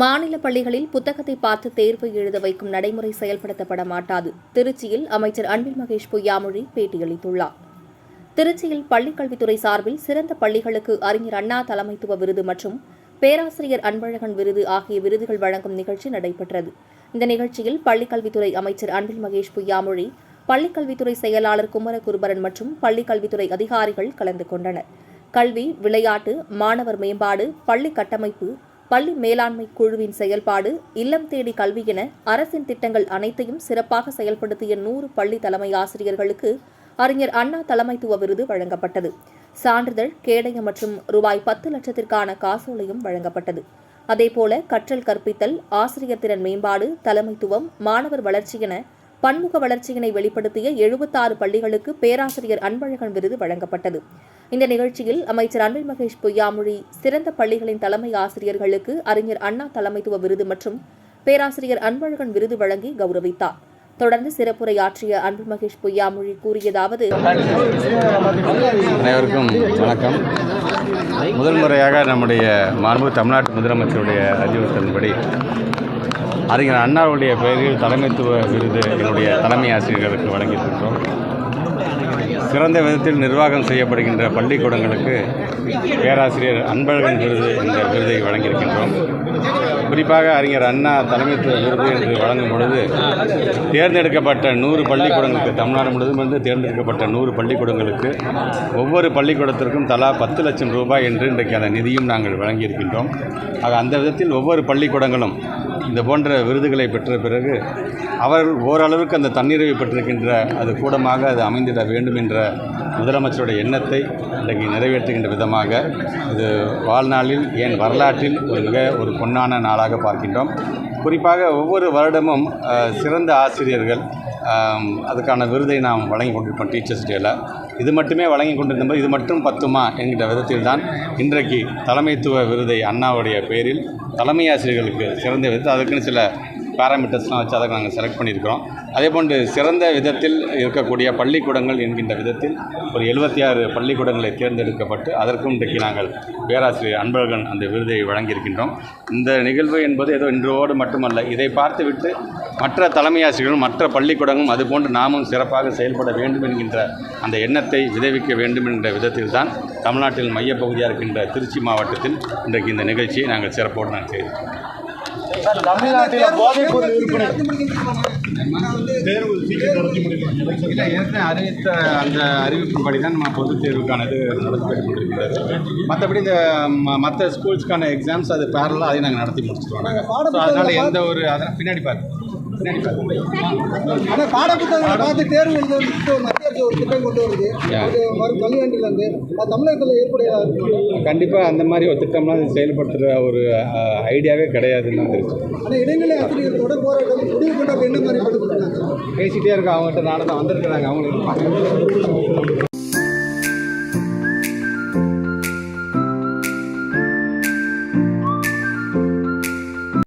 மாநில பள்ளிகளில் புத்தகத்தை பார்த்து தேர்வு எழுத வைக்கும் நடைமுறை செயல்படுத்தப்பட மாட்டாது. திருச்சியில் அமைச்சர் அன்பில் மகேஷ் பொய்யாமொழி பேட்டியளித்துள்ளார். திருச்சியில் பள்ளிக்கல்வித்துறை சார்பில் சிறந்த பள்ளிகளுக்கு அறிஞர் அண்ணா தலைமைத்துவ விருது மற்றும் பேராசிரியர் அன்பழகன் விருது ஆகிய விருதுகள் வழங்கும் நிகழ்ச்சி நடைபெற்றது. இந்த நிகழ்ச்சியில் பள்ளிக்கல்வித்துறை அமைச்சர் அன்பில் மகேஷ் பொய்யாமொழி பள்ளிக்கல்வித்துறை செயலாளர் குமரகுருபரன் மற்றும் பள்ளிக்கல்வித்துறை அதிகாரிகள் கலந்து கொண்டனர். கல்வி விளையாட்டு மாணவர் மேம்பாடு பள்ளி கட்டமைப்பு பள்ளி மேலாண்மை குழுவின் செயல்பாடு இல்லம் தேடி கல்வி என அரசின் திட்டங்கள் அனைத்தையும் சிறப்பாக செயல்படுத்திய நூறு பள்ளி தலைமை ஆசிரியர்களுக்கு அறிஞர் அண்ணா தலைமைத்துவ விருது வழங்கப்பட்டது. சான்றிதழ் கேடயம் மற்றும் ரூபாய் பத்து லட்சத்திற்கான காசோலையும் வழங்கப்பட்டது. அதேபோல கற்றல் கற்பித்தல் ஆசிரியர் திறன் மேம்பாடு தலைமைத்துவம் மாணவர் வளர்ச்சி என பன்முக வளர்ச்சியினை வெளிப்படுத்திய எழுபத்தாறு பள்ளிகளுக்கு பேராசிரியர் அன்பழகன் விருது வழங்கப்பட்டது. இந்த நிகழ்ச்சியில் அமைச்சர் அன்பில் மகேஷ் பொய்யாமொழி சிறந்த பள்ளிகளின் தலைமை ஆசிரியர்களுக்கு அறிஞர் அண்ணா தலைமைத்துவ விருது மற்றும் பேராசிரியர் அன்பழகன் விருது வழங்கி கௌரவித்தார். தொடர்ந்து சிறப்புரையாற்றிய அன்பு மகேஷ் பொய்யாமொழி கூறியதாவது அனைவருக்கும் வணக்கம். முதல் முறையாக நம்முடைய மாண்பு தமிழ்நாட்டு முதலமைச்சருடைய அறிவுறுத்தலின்படி அறிஞர் அண்ணாவுடைய பெயரில் தலைமைத்துவ விருது என்னுடைய தலைமை ஆசிரியர்களுக்கு வழங்கியிருக்கிறோம் சிறந்த விதத்தில் நிர்வாகம் செய்யப்படுகின்ற பள்ளிக்கூடங்களுக்கு பேராசிரியர் அன்பழகன் விருது என்ற விருதை வழங்கியிருக்கின்றோம். குறிப்பாக அறிஞர் அண்ணா தலைமைத்துவ விருது என்று வழங்கும் பொழுது தேர்ந்தெடுக்கப்பட்ட நூறு பள்ளிக்கூடங்களுக்கு தமிழ்நாடு முழுவதும் இருந்து தேர்ந்தெடுக்கப்பட்ட நூறு பள்ளிக்கூடங்களுக்கு ஒவ்வொரு பள்ளிக்கூடத்திற்கும் தலா பத்து லட்சம் ரூபாய் என்று இன்றைக்கு அந்த நிதியும் நாங்கள் வழங்கியிருக்கின்றோம். ஆக அந்த விதத்தில் ஒவ்வொரு பள்ளிக்கூடங்களும் இந்த போன்ற விருதுகளை பெற்ற பிறகு அவர்கள் ஓரளவுக்கு அந்த தன்னிறைவு பெற்றிருக்கின்ற அது கூடமாக அது அமைந்திட வேண்டும் என்ற முதலமைச்சருடைய எண்ணத்தை இன்றைக்கு நிறைவேற்றுகின்ற விதமாக இது வாழ்நாளில் ஏன் வரலாற்றில் ஒரு மிக ஒரு பொன்னான நாளாக பார்க்கின்றோம். குறிப்பாக ஒவ்வொரு வருடமும் சிறந்த ஆசிரியர்கள் அதுக்கான விருதை நாம் வழங்கி கொண்டிருப்போம் டீச்சர்ஸ் டேயில் இது மட்டுமே வழங்கி கொண்டிருந்தபோது இது மட்டும் பத்துமா என்கிற விதத்தில் தான் இன்றைக்கு தலைமைத்துவ விருதை அண்ணாவுடைய பேரில் தலைமை ஆசிரியர்களுக்கு சிறந்த விதத்தில் அதுக்குன்னு சில பேராமீட்டர்ஸ்லாம் வச்சு அதை நாங்கள் செலக்ட் பண்ணியிருக்கிறோம். அதே போன்று சிறந்த விதத்தில் இருக்கக்கூடிய பள்ளிக்கூடங்கள் என்கின்ற விதத்தில் ஒரு எழுபத்தி ஆறு பள்ளிக்கூடங்களை தேர்ந்தெடுக்கப்பட்டு அதற்கும் இன்றைக்கு நாங்கள் பேராசிரியர் அன்பழகன் அந்த விருதை வழங்கியிருக்கின்றோம். இந்த நிகழ்வு என்பது ஏதோ இன்றோடு மட்டுமல்ல இதை பார்த்துவிட்டு மற்ற தலைமை ஆசிரியர்களும் மற்ற பள்ளிக்கூடங்களும் அதுபோன்று நாமும் சிறப்பாக செயல்பட வேண்டும் என்கின்ற அந்த எண்ணத்தை விதைவிக்க வேண்டும் என்ற விதத்தில் தான் தமிழ்நாட்டில் மையப்பகுதியாக இருக்கின்ற திருச்சி மாவட்டத்தில் இன்றைக்கு இந்த நிகழ்ச்சியை நாங்கள் சிறப்போடு நாங்கள் செய்தோம் தமிழ்நாட்டில் போதைப் பொருள் விற்பனை இல்லை ஏற்கனவே அறிவித்த அந்த அறிவிப்பின்படி தான் நம்ம பொதுத் தேர்வுக்கான இது நடத்தப்பட்டு கொண்டிருக்கிறது. மற்றபடி இந்த ம- மற்ற ஸ்கூல்ஸ்க்கான எக்ஸாம்ஸ் அது பேரலாக அதை நாங்கள் நடத்தி முடிச்சிட்டோம் நாங்கள் ஸோ அதனால் எந்த ஒரு அதனால் பின்னாடி பார்த்து பின்னாடி பார்த்து ஆனால் பார்த்து தேர்வு அரசு ஒரு திட்டம் கொண்டு வருது. அது வரும் கல்வியாண்டிலிருந்து தமிழகத்தில் இருக்கும் கண்டிப்பாக அந்த மாதிரி ஒரு திட்டம்லாம் செயல்படுத்துகிற ஒரு ஐடியாவே கிடையாதுன்னு தான் தெரிஞ்சு ஆனால் இடைநிலை ஆசிரியர்களோட போராட்டம் முடிவு பண்ண என்ன மாதிரி பேசிகிட்டே இருக்கோம். அவங்ககிட்ட நானும் தான் வந்திருக்கிறாங்க அவங்களுக்கு